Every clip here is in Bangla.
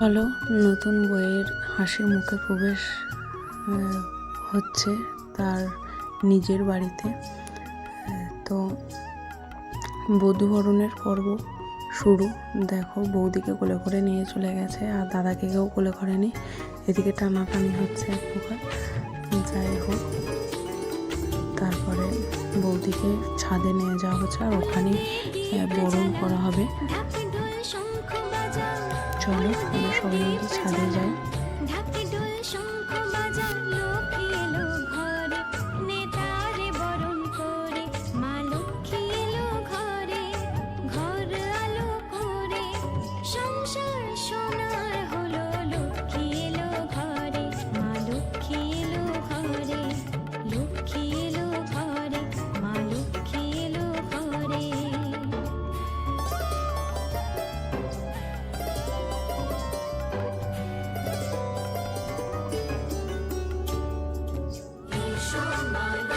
হলো নতুন বইয়ের হাসি মুখে প্রবেশ হচ্ছে তার নিজের বাড়িতে। তো বধূবরণের পর্ব শুরু। দেখো, বৌদিকে কোলে করে নিয়ে চলে গেছে আর দাদাকে কেউ কোলে করেনি। এদিকে টানাটানি হচ্ছে এক প্রকার। যাই হোক, তারপরে বৌদিকে ছাদে নিয়ে যাওয়া হচ্ছে আর ওখানে বরণ করা হবে। চলো আমরা সবাই মিলে ছাদে যাই। माता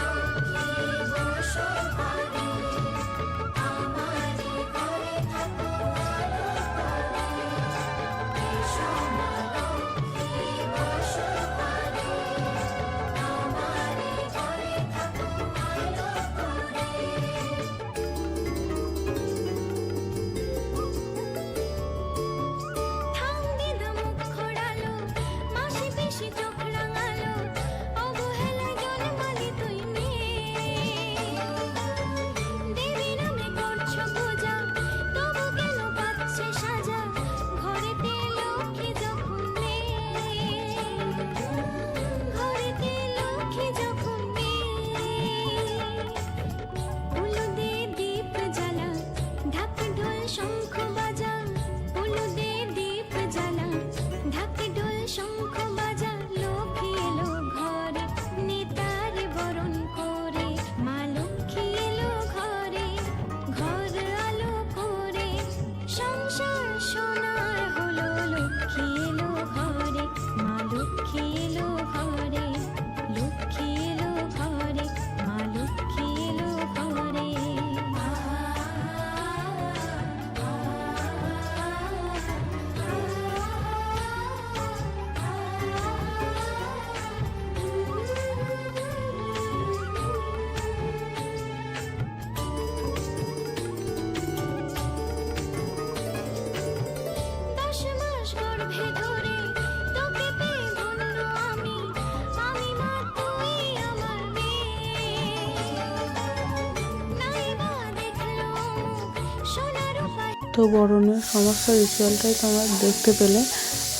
উপায় তো বরণের সমস্ত রিচুয়ালটাই তোমরা দেখতে পেলে,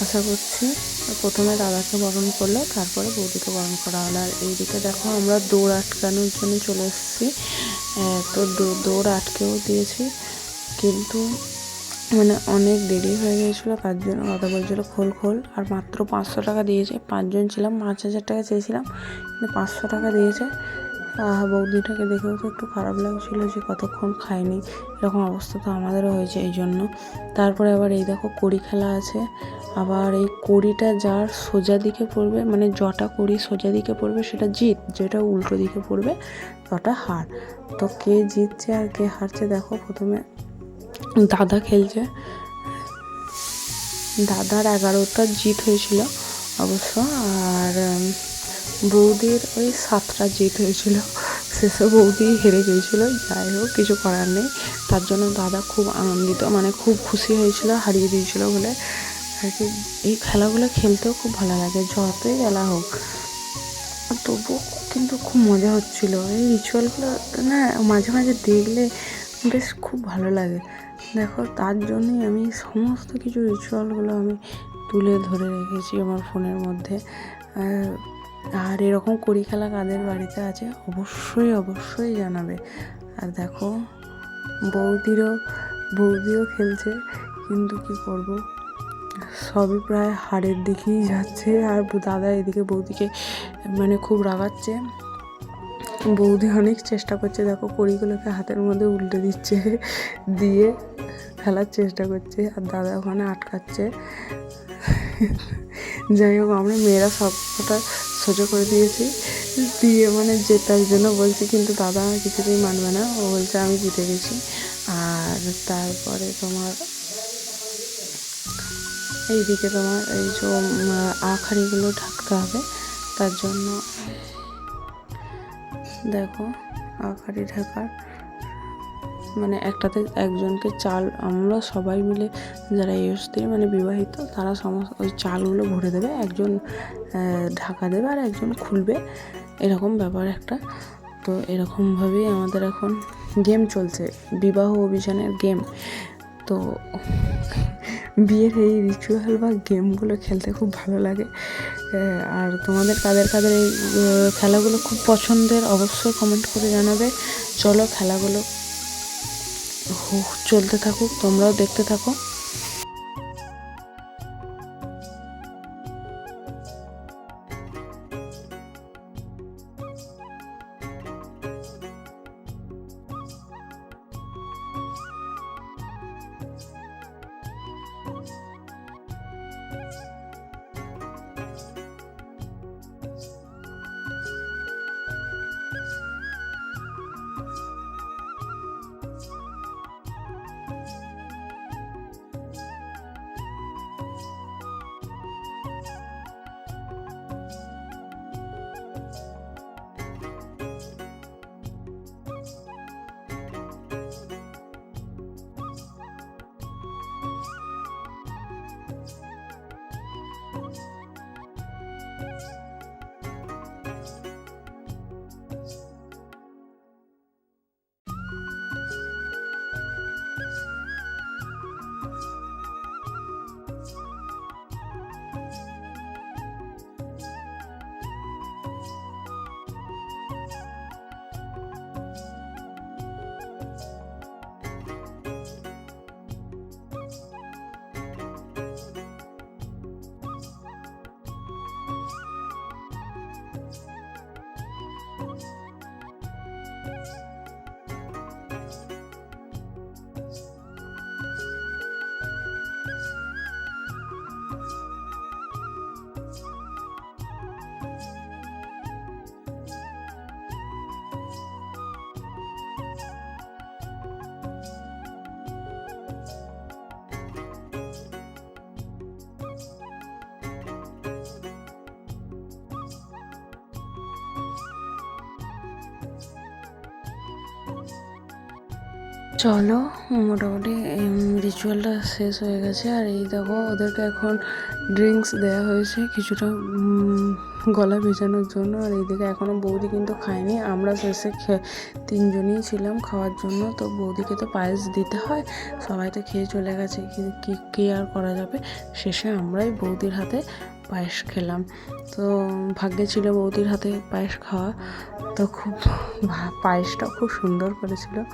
আশা করছি। প্রথমে দাদাকে বরণ করলে, তারপরে বৌদিকে বরণ করা হলো। আর এইদিকে দেখো আমরা দৌড় আটকানোর জন্য চলে এসেছি। তো দৌড় আটকেও দিয়েছি, কিন্তু মানে অনেক দেরি হয়ে গিয়েছিল তার জন্য কথা বলছিলো খোল খোল। আর মাত্র পাঁচশো টাকা দিয়েছে, পাঁচজন ছিলাম, পাঁচ হাজার টাকা চেয়েছিলাম, কিন্তু পাঁচশো টাকা দিয়েছে। বৌদিটাকে দেখেও তো একটু খারাপ লাগছিল যে কতক্ষণ খায়নি। এরকম অবস্থা তো আমাদেরও হয়েছে এই জন্য। তারপরে আবার এই দেখো কড়ি খেলা আছে। আবার এই কড়িটা যার সোজা দিকে পড়বে মানে জটা কড়ি সোজা দিকে পড়বে সেটা জিত, যেটা উল্টো দিকে পড়বে তটা হার। তো কে জিতছে আর কে হারছে দেখো প্রথমে দাদা খেলছে। দাদার এগারোটা জিত হয়েছিল অবশ্য, আর বৌদির ওই সাতটা জিত হয়েছিল। শেষে বৌদি হেরে গিয়েছিল। যাই হোক কিছু করার নেই। তার জন্য দাদা খুব আনন্দিত মানে খুব খুশি হয়েছিল হারিয়ে দিয়েছিল বলে। আর কি এই খেলাগুলো খেলতেও খুব ভালো লাগে যতই খেলা হোক। আর তবুও কিন্তু খুব মজা হচ্ছিল। এই রিচুয়ালগুলো না মাঝে মাঝে দেখলে বেশ খুব ভালো লাগে। দেখো তার জন্যই আমি সমস্ত কিছু রিচুয়ালগুলো আমি তুলে ধরে রেখেছি আমার ফোনের মধ্যে। আহ, আর এরকম কড়ি খেলা কাদের বাড়িতে আছে, অবশ্যই অবশ্যই জানাবে। আর দেখো, বৌদিরও, বৌদিও খেলছে, কিন্তু কি করব? সবই প্রায় হাড়ের দিকেই যাচ্ছে, আর দাদা এদিকে বৌদিকে মানে খুব রাগাচ্ছে। বৌদি অনেক চেষ্টা করছে, দেখো কড়িগুলোকে হাতের মধ্যে উল্টে দিচ্ছে, দিয়ে ফেলার চেষ্টা করছে, আর দাদা ওখানে আটকাচ্ছে। যাই হোক, আমরা মেয়েরা সবটা সোজা করে দিয়েছি। দিয়ে মানে জেতার জন্য বলছি, কিন্তু দাদা কিছুতেই মানবে না। ও বলছে, আমি জিতে গেছি। আর তারপরে তোমার এইদিকে তোমার এই যে আখাড়িগুলো ঢাকতে হবে। তার জন্য দেখো, আখাড়ি ঢাকার মানে একটাতে একজনকে চাল, আমরা সবাই মিলে যারা স্ত্রী মানে বিবাহিত, তারা সমস্ত ওই চালগুলো ভরে দেবে, একজন ঢাকা দেবে আর একজন খুলবে। এরকম ব্যাপার একটা। তো এরকমভাবেই আমাদের এখন গেম চলছে, বিবাহ অভিযানের গেম তো বিয়ের এই রিচুয়াল বা গেমগুলো খেলতে খুব ভালো লাগে। আর তোমাদের কাদের কাদের এই খেলাগুলো খুব পছন্দের অবশ্যই কমেন্ট করে জানাবে। চলো খেলাগুলো চলতে থাকুক তোমরাও দেখতে থাকো। চলো, মোটামুটি রিচুয়ালটা শেষ হয়ে গেছে। আর এই দেখো, ওদেরকে এখন ড্রিঙ্কস দেওয়া হয়েছে কিছুটা গলা ভেজানোর জন্য। আর এইদিকে এখনও বৌদি কিন্তু খায়নি। আমরা শেষে তিনজনই ছিলাম খাওয়ার জন্য। তো বৌদিকে তো পায়েস দিতে হয়। সবাই তো খেয়ে চলে গেছে। কি, কী আর করা যাবে? শেষে আমরাই বৌদির হাতে পায়েস খেলাম। তো ভাগ্যে ছিল বৌদির হাতে পায়েস খাওয়া। তো খুব পায়েসটা খুব সুন্দর করেছিল।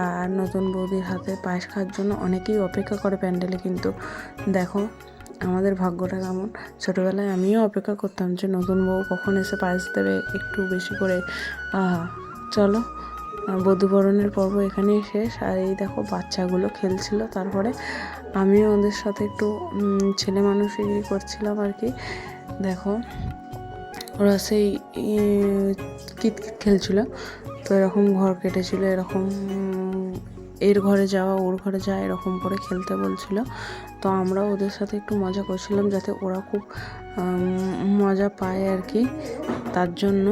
আর নতুন বৌদির হাতে পায়েস খাওয়ার জন্য অনেকেই অপেক্ষা করে প্যান্ডেলে, কিন্তু দেখো আমাদের ভাগ্যটা কেমন। ছোটোবেলায় আমিও অপেক্ষা করতাম যে নতুন বউ কখন এসে পায়েস দেবে একটু বেশি করে। চলো বধূবরণের পর্ব এখানেই শেষ। আর এই দেখো বাচ্চাগুলো খেলছিল তারপরে আমিও ওদের সাথে একটু ছেলে মানুষই করছিলাম আর কি। দেখো, ওরা সেই কিতকিত খেলছিল। তো এরকম ঘর কেটেছিল, এরকম এর ঘরে যাওয়া, ওর ঘরে যাওয়া এরকম করে খেলতে বলছিল। তো আমরা ওদের সাথে একটু মজা করছিলাম যাতে ওরা খুব মজা পায় আর কি তার জন্য।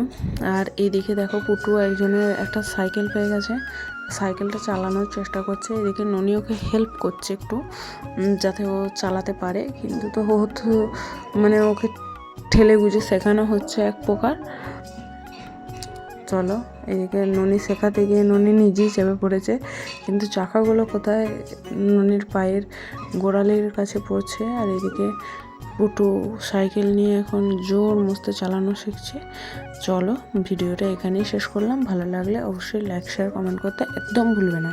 আর এদিকে দেখো পুটু একজনের একটা সাইকেল পেয়ে গেছে। সাইকেলটা চালানোর চেষ্টা করছে। এদিকে ননি ওকে হেল্প করছে একটু যাতে ও চালাতে পারে। কিন্তু তো ও তো মানে ওকে ঠেলে গুজে শেখানো হচ্ছে এক প্রকার। চলো, এদিকে ননি শেখাতে গিয়ে ননি নিজেই চেপে পড়েছে। কিন্তু চাকাগুলো কোথায়? ননির পায়ের গোড়ালির কাছে পড়ছে আর এদিকে পুটু সাইকেল নিয়ে এখন জোর মস্তে চালানো শিখছে। চলো, ভিডিওটা এখানেই শেষ করলাম। ভালো লাগলে অবশ্যই লাইক শেয়ার কমেন্ট করতে একদম ভুলবে না।